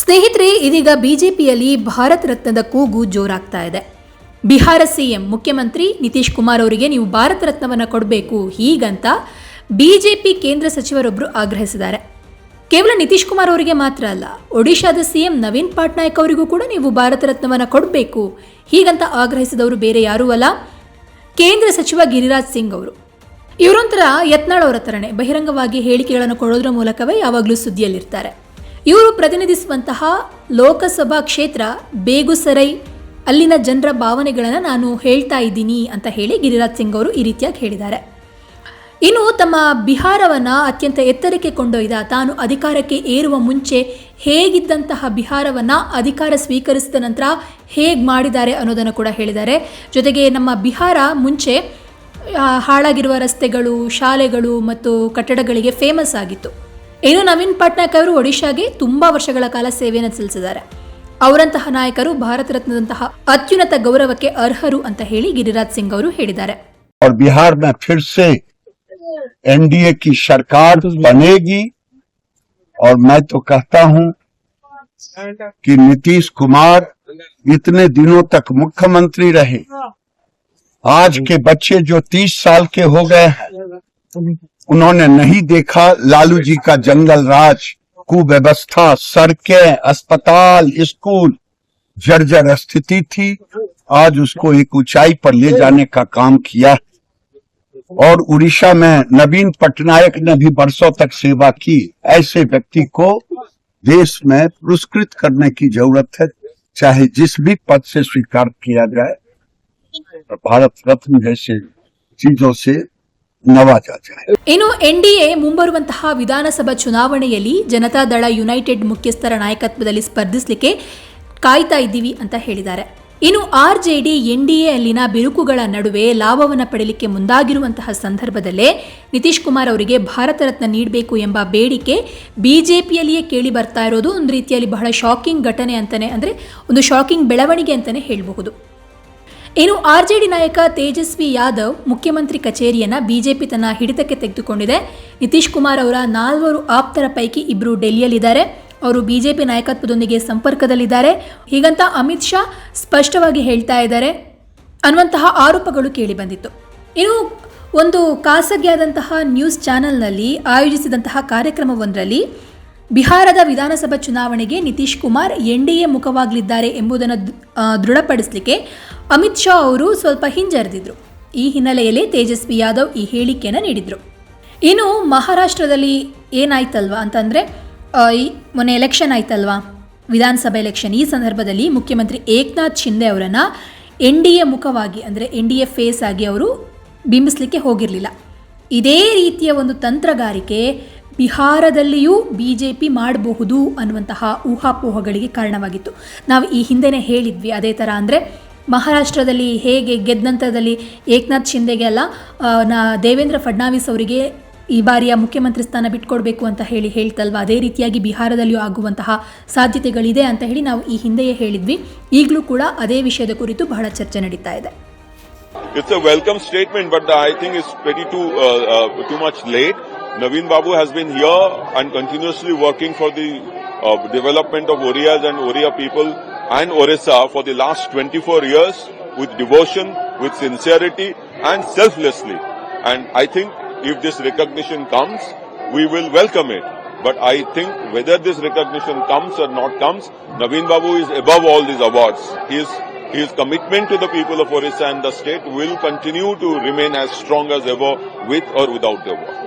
ಸ್ನೇಹಿತರೆ, ಇದೀಗ ಬಿಜೆಪಿಯಲ್ಲಿ ಭಾರತ ರತ್ನದ ಕೂಗು ಜೋರಾಗ್ತಾ ಇದೆ. ಬಿಹಾರ ಸಿಎಂ ಮುಖ್ಯಮಂತ್ರಿ ನಿತೀಶ್ ಕುಮಾರ್ ಅವರಿಗೆ ನೀವು ಭಾರತ ರತ್ನವನ್ನು ಕೊಡಬೇಕು ಹೀಗಂತ ಬಿಜೆಪಿ ಕೇಂದ್ರ ಸಚಿವರೊಬ್ಬರು ಆಗ್ರಹಿಸಿದ್ದಾರೆ. ಕೇವಲ ನಿತೀಶ್ ಕುಮಾರ್ ಅವರಿಗೆ ಮಾತ್ರ ಅಲ್ಲ, ಒಡಿಶಾದ ಸಿಎಂ ನವೀನ್ ಪಟ್ನಾಯಕ್ ಅವರಿಗೂ ಕೂಡ ನೀವು ಭಾರತ ರತ್ನವನ್ನು ಕೊಡಬೇಕು ಹೀಗಂತ ಆಗ್ರಹಿಸಿದವರು ಬೇರೆ ಯಾರೂ ಅಲ್ಲ, ಕೇಂದ್ರ ಸಚಿವ ಗಿರಿರಾಜ್ ಸಿಂಗ್ ಅವರು. ಇವರೊಂಥರ ಯತ್ನಾಳ್ ಅವರ ಥರನೇ ಬಹಿರಂಗವಾಗಿ ಹೇಳಿಕೆಗಳನ್ನು ಕೊಡೋದ್ರ ಮೂಲಕವೇ ಯಾವಾಗಲೂ ಸುದ್ದಿಯಲ್ಲಿರ್ತಾರೆ. ಇವರು ಪ್ರತಿನಿಧಿಸುವಂತಹ ಲೋಕಸಭಾ ಕ್ಷೇತ್ರ ಬೇಗುಸರೈ, ಅಲ್ಲಿನ ಜನರ ಭಾವನೆಗಳನ್ನು ನಾನು ಹೇಳ್ತಾ ಇದ್ದೀನಿ ಅಂತ ಹೇಳಿ ಗಿರಿರಾಜ್ ಸಿಂಗ್ ಅವರು ಈ ರೀತಿಯಾಗಿ ಹೇಳಿದ್ದಾರೆ. ಇನ್ನು ತಮ್ಮ ಬಿಹಾರವನ್ನು ಅತ್ಯಂತ ಎತ್ತರಕ್ಕೆ ಕೊಂಡೊಯ್ದ, ತಾನು ಅಧಿಕಾರಕ್ಕೆ ಏರುವ ಮುಂಚೆ ಹೇಗಿದ್ದಂತಹ ಬಿಹಾರವನ್ನು ಅಧಿಕಾರ ಸ್ವೀಕರಿಸಿದ ನಂತರ ಹೇಗೆ ಮಾಡಿದ್ದಾರೆ ಅನ್ನೋದನ್ನು ಕೂಡ ಹೇಳಿದ್ದಾರೆ. ಜೊತೆಗೆ ನಮ್ಮ ಬಿಹಾರ ಮುಂಚೆ ಹಾಳಾಗಿರುವ ರಸ್ತೆಗಳು, ಶಾಲೆಗಳು ಮತ್ತು ಕಟ್ಟಡಗಳಿಗೆ ಫೇಮಸ್ ಆಗಿತ್ತು. ಇನ್ನು ನವೀನ್ ಪಟ್ನಾಯಕ್ ಅವರು ಒಡಿಶಾಗೆ ತುಂಬ ವರ್ಷಗಳ ಕಾಲ ಸೇವೆಯನ್ನು ಸಲ್ಲಿಸಿದ್ದಾರೆ ಅವರಂತಹ ನಾಯಕರು ಭಾರತ ರತ್ನದಂತಹ ಅತ್ಯುನ್ನತ ಗೌರವಕ್ಕೆ ಅರ್ಹರು ಅಂತ ಹೇಳಿ ಗಿರಿರಾಜ್ ಸಿಂಗ್ ಅವರು ಹೇಳಿದ್ದಾರೆ और बिहार में फिर से एनडीए की सरकार बनेगी और मैं तो कहता हूं कि नीतीश कुमार इतने दिनों तक मुख्यमंत्री रहे आज के बच्चे जो तीस साल के हो गए हैं उन्होंने नहीं देखा लालू जी का जंगल राज, कुव्यवस्था, सड़कें, अस्पताल, स्कूल। जर्जर स्थिति थी, आज उसको एक ऊंचाई पर ले जाने का काम किया और उड़ीसा में नवीन पटनायक ने भी बरसों तक सेवा की। ऐसे व्यक्ति को देश में पुरस्कृत करने की ज़रूरत है, चाहे जिस भी पद से स्वीकार किया जाए। भारत रत्न जैसे चीज़ों से ಇನ್ನು ಎನ್ಡಿಎ ಮುಂಬರುವಂತಹ ವಿಧಾನಸಭಾ ಚುನಾವಣೆಯಲ್ಲಿ ಜನತಾದಳ ಯುನೈಟೆಡ್ ಮುಖ್ಯಸ್ಥರ ನಾಯಕತ್ವದಲ್ಲಿ ಸ್ಪರ್ಧಿಸಲಿಕ್ಕೆ ಕಾಯ್ತಾ ಇದ್ದೀವಿ ಅಂತ ಹೇಳಿದ್ದಾರೆ. ಇನ್ನು ಆರ್ ಜೆ ಡಿ ಎನ್ ಬಿರುಕುಗಳ ನಡುವೆ ಲಾಭವನ್ನು ಪಡೆಯಲಿಕ್ಕೆ ಮುಂದಾಗಿರುವಂತಹ ಸಂದರ್ಭದಲ್ಲೇ ನಿತೀಶ್ ಕುಮಾರ್ ಅವರಿಗೆ ಭಾರತ ರತ್ನ ನೀಡಬೇಕು ಎಂಬ ಬೇಡಿಕೆ ಬಿಜೆಪಿಯಲ್ಲಿಯೇ ಕೇಳಿ ಬರ್ತಾ ಇರೋದು. ಒಂದು ರೀತಿಯಲ್ಲಿ ಬಹಳ ಶಾಕಿಂಗ್ ಘಟನೆ ಅಂತಲೇ ಅಂದರೆ ಒಂದು ಶಾಕಿಂಗ್ ಬೆಳವಣಿಗೆ ಅಂತಲೇ ಹೇಳಬಹುದು. ಇನ್ನು ಆರ್ಜೆಡಿ ನಾಯಕ ತೇಜಸ್ವಿ ಯಾದವ್ ಮುಖ್ಯಮಂತ್ರಿ ಕಚೇರಿಯನ್ನ ಬಿಜೆಪಿ ತನ್ನ ಹಿಡಿತಕ್ಕೆ ತೆಗೆದುಕೊಂಡಿದೆ. ನಿತೀಶ್ ಕುಮಾರ್ ಅವರ ನಾಲ್ವರು ಆಪ್ತರ ಪೈಕಿ ಇಬ್ಬರು ಡೆಲ್ಲಿಯಲ್ಲಿದ್ದಾರೆ. ಅವರು ಬಿಜೆಪಿ ನಾಯಕತ್ವದೊಂದಿಗೆ ಸಂಪರ್ಕದಲ್ಲಿದ್ದಾರೆ. ಹೀಗಂತ ಅಮಿತ್ ಶಾ ಸ್ಪಷ್ಟವಾಗಿ ಹೇಳ್ತಾ ಇದ್ದಾರೆ. ಅನ್ನುವಂತಹ ಆರೋಪಗಳು ಕೇಳಿಬಂದಿತ್ತು ಇನ್ನು ಒಂದು ಖಾಸಗಿಯಾದಂತಹ ನ್ಯೂಸ್ ಚಾನೆಲ್ನಲ್ಲಿ ಆಯೋಜಿಸಿದಂತಹ ಕಾರ್ಯಕ್ರಮವೊಂದರಲ್ಲಿ ಬಿಹಾರದ ವಿಧಾನಸಭಾ ಚುನಾವಣೆಗೆ ನಿತೀಶ್ ಕುಮಾರ್ ಎನ್ಡಿಎ ಮುಖವಾಗಲಿದ್ದಾರೆ ಎಂಬುದನ್ನು ದೃಢಪಡಿಸಲಿಕ್ಕೆ ಅಮಿತ್ ಶಾ ಅವರು ಸ್ವಲ್ಪ ಹಿಂಜರಿದಿದ್ರು. ಈ ಹಿನ್ನೆಲೆಯಲ್ಲಿ ತೇಜಸ್ವಿ ಯಾದವ್ ಈ ಹೇಳಿಕೆಯನ್ನು ನೀಡಿದರು. ಇನ್ನು ಮಹಾರಾಷ್ಟ್ರದಲ್ಲಿ ಏನಾಯ್ತಲ್ವ ಅಂತಂದರೆ ಈ ಮೊನ್ನೆ ಎಲೆಕ್ಷನ್ ಆಯ್ತಲ್ವಾ? ವಿಧಾನಸಭೆ ಎಲೆಕ್ಷನ್. ಈ ಸಂದರ್ಭದಲ್ಲಿ ಮುಖ್ಯಮಂತ್ರಿ ಏಕ್ನಾಥ್ ಶಿಂದೆ ಅವರನ್ನು ಎನ್ ಡಿ ಎ ಮುಖವಾಗಿ, ಅಂದರೆ ಎನ್ ಡಿ ಎ ಫೇಸ್ ಆಗಿ ಅವರು ಬಿಂಬಿಸಲಿಕ್ಕೆ ಹೋಗಿರಲಿಲ್ಲ. ಇದೇ ರೀತಿಯ ಒಂದು ತಂತ್ರಗಾರಿಕೆ ಬಿಹಾರದಲ್ಲಿಯೂ ಬಿ ಜೆ ಪಿ ಮಾಡಬಹುದು ಅನ್ನುವಂತಹ ಊಹಾಪೋಹಗಳಿಗೆ ಕಾರಣವಾಗಿತ್ತು. ನಾವು ಈ ಹಿಂದೆನೇ ಹೇಳಿದ್ವಿ ಅದೇ ಥರ ಅಂದರೆ ಮಹಾರಾಷ್ಟ್ರದಲ್ಲಿ ಹೇಗೆ ಗೆದ್ದ ನಂತರದಲ್ಲಿ ಏಕನಾಥ್ ಶಿಂದೆಗೆ ಅಲ್ಲ ನಾ ದೇವೇಂದ್ರ ಫಡ್ನಾವಿಸ್ ಅವರಿಗೆ ಈ ಬಾರಿಯ ಮುಖ್ಯಮಂತ್ರಿ ಸ್ಥಾನ ಬಿಟ್ಕೊಡ್ಬೇಕು ಅಂತ ಹೇಳಿ ಹೇಳ್ತಲ್ವಾ? ಅದೇ ರೀತಿಯಾಗಿ ಬಿಹಾರದಲ್ಲಿಯೂ ಆಗುವಂತಹ ಸಾಧ್ಯತೆಗಳಿದೆ ಅಂತ ಹೇಳಿ ನಾವು ಈ ಹಿಂದೆಯೇ ಹೇಳಿದ್ವಿ. ಈಗಲೂ ಕೂಡ ಅದೇ ವಿಷಯದ ಕುರಿತು ಬಹಳ ಚರ್ಚೆ ನಡೀತಾ ಇದೆ. Statement, but I think it's pretty too uh, uh, too much late. Naveen Babu has been here and continuously working for the uh, development of Orias and Oria people and Orissa for the last 24 years with devotion, with sincerity, and selflessly. And I think if this recognition comes, we will welcome it. But I think whether this recognition comes or not comes, Naveen Babu is above all these awards. His his commitment to the people of Orissa and the state will continue to remain as strong as ever with or without the award.